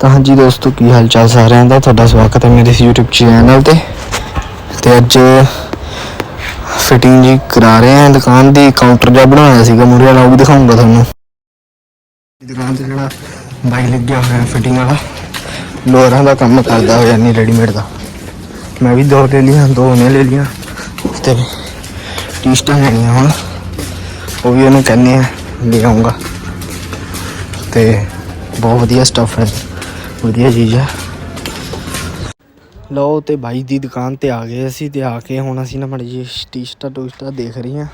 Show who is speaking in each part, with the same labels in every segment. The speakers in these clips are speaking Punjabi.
Speaker 1: ਤਾਂ ਹਾਂਜੀ ਦੋਸਤੋ, ਕੀ ਹਾਲ ਚਾਲ ਸਾਰਿਆਂ ਦਾ? ਤੁਹਾਡਾ ਸਵਾਗਤ ਹੈ ਮੇਰੇ ਇਸ YouTube ਚੈਨਲ ਤੇ। ਤੇ ਅੱਜ ਫਿਟਿੰਗ ਜੀ ਕਰਾ ਰਹੇ ਹਾਂ, ਦੁਕਾਨ ਦੀ ਕਾਊਂਟਰ ਜਿਹਾ ਬਣਾਇਆ ਸੀਗਾ ਮੂਰੇ ਵਾਲਾ, ਉਹ ਵੀ ਦਿਖਾਉਂਗਾ ਤੁਹਾਨੂੰ। ਦੁਕਾਨ ਤੇ ਜਿਹੜਾ ਬਾਈ ਲੱਗਿਆ ਹੋਇਆ ਫਿਟਿੰਗ ਵਾਲਾ, ਲੋਰਾਂ ਦਾ ਕੰਮ ਕਰਦਾ ਹੋਇਆ ਨਹੀਂ ਰੈਡੀਮੇਡ ਦਾ। ਮੈਂ ਵੀ ਦੋ ਲੈ ਲਈਆਂ, ਦੋ ਨੇ ਲੈ ਲਈਆਂ, ਤੇ ਟੀ-ਸ਼ਰਟਾਂ ਲੈਣੀਆਂ ਹੁਣ। ਉਹ ਵੀ ਉਹਨੂੰ ਕਹਿੰਦੇ ਆ ਲੈ ਆਉਂਗਾ ਤੇ ਬਹੁਤ ਵਧੀਆ ਸਟੱਫ ਹੈ। ਵਧੀਆ ਚੀਜ਼ ਹੈ ਲਓ ਤੇ ਬਾਈ ਦੀ ਦੁਕਾਨ ਤੇ ਆ ਗਏ ਅਸੀਂ ਤੇ ਆ ਕੇ ਹੁਣ ਅਸੀਂ ਨਾ ਮੜੀ ਜੀ ਟੀ-ਸ਼ਰਟਾਂ ਟੂਸ਼ਟਾਂ ਦੇਖ ਰਹੀਆਂ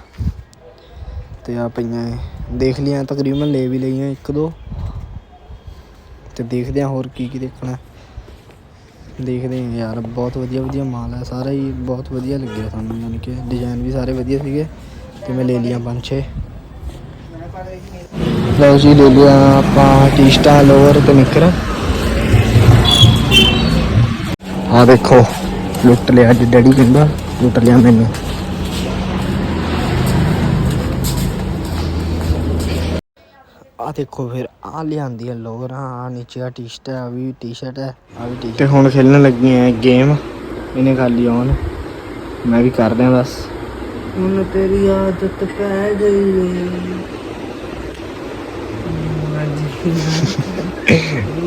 Speaker 1: ਤੇ ਆ ਪਈਆਂ ਦੇਖ ਲਿਆ ਤਕਰੀਬਨ ਲੈ ਵੀ ਲਈਆਂ ਇੱਕ ਦੋ। ਤੇ ਦੇਖਦੇ ਆ ਹੋਰ ਕੀ ਕੀ ਦੇਖਣਾ। ਦੇਖਦੇ ਆ ਯਾਰ, ਬਹੁਤ ਵਧੀਆ ਵਧੀਆ ਮਾਲ ਹੈ ਸਾਰਾ ਹੀ ਬਹੁਤ ਵਧੀਆ ਲੱਗਿਆ ਸਾਨੂੰ, ਯਾਨੀ ਕਿ ਡਿਜ਼ਾਈਨ ਵੀ ਸਾਰੇ ਵਧੀਆ ਸੀਗੇ। ਤੇ ਮੈਂ ਲੈ ਲਿਆ ਪੰਜ ਛੇ। ਲਓ ਜੀ, ਲੈ ਲਿਆ ਆਪਾਂ ਟੀਸਟਾ ਲੋਅਰ ਤੇ ਨਿੱਕਰ। ਆ ਦੇਖੋ ਲੁੱਟ ਲਿਆ ਅੱਜ ਡੈਡੀ ਕਹਿੰਦਾ ਲੁੱਟ ਲਿਆ ਮੈਨੂੰ। ਆ ਦੇਖੋ ਫਿਰ ਆ ਲਿਆਂਦੀ ਹੈ ਲੋਅਰ ਆ ਨੀਚੇ ਆ ਟੀ-ਸ਼ਰਟ ਹੈ ਆ ਵੀ ਟੀ-ਸ਼ਰਟ ਹੈ ਆ ਵੀ ਟੀ ਤੇ ਹੁਣ ਖੇਲਣ ਲੱਗੀ ਆ ਗੇਮ ਇਹਨੇ ਲਈ ਔਨ ਮੈਂ ਵੀ ਕਰ ਰਿਹਾ ਬਸ। ਹੁਣ ਤੇਰੀ ਆਦਤ ਪੈ ਗਈ ਏ।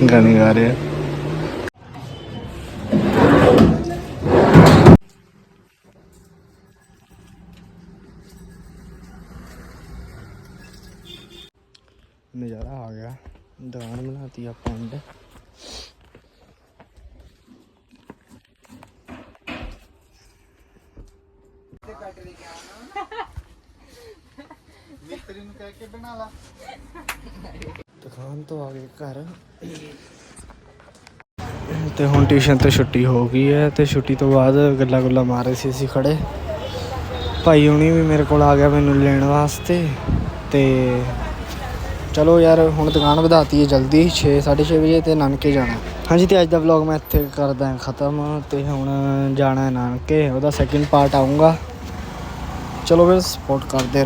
Speaker 1: ਗਾਣੇ ਗਾ ਰਿਹਾ। ਨਜ਼ਾਰਾ ਆ ਗਿਆ। ਦੁਕਾਨ ਬਣਾਤੀ ਆਪਾਂ ਅੰਡ ਦੁਕਾਨ ਤੋਂ ਆ ਗਏ ਘਰ। ਤੇ ਹੁਣ ਟਿਊਸ਼ਨ ਤੋਂ ਛੁੱਟੀ ਹੋ ਗਈ ਹੈ ਤੇ ਛੁੱਟੀ ਤੋਂ ਬਾਅਦ ਗੱਲਾਂ ਗੁੱਲਾਂ ਮਾਰ ਰਹੇ ਸੀ ਅਸੀਂ ਖੜੇ। ਭਾਈ ਹੁਣੀ ਵੀ ਮੇਰੇ ਕੋਲ ਆ ਗਿਆ ਮੈਨੂੰ ਲੈਣ ਵਾਸਤੇ ਤੇ ਚਲੋ ਯਾਰ, ਹੁਣ ਦੁਕਾਨ ਵਧਾਤੀ ਹੈ ਜਲਦੀ 6 6:30 ਵਜੇ ਤੇ ਨਾਨਕੇ ਜਾਣਾ। ਹਾਂਜੀ, ਤੇ ਅੱਜ ਦਾ ਵਲੌਗ ਮੈਂ ਇੱਥੇ ਕਰਦਾ ਹਾਂ ਖਤਮ, ਤੇ ਹੁਣ ਜਾਣਾ ਹੈ ਨਾਨਕੇ, ਉਹਦਾ ਸੈਕਿੰਡ ਪਾਰਟ ਆਊਂਗਾ। ਚਲੋ ਫਿਰ ਸਪੋਰਟ ਕਰਦੇ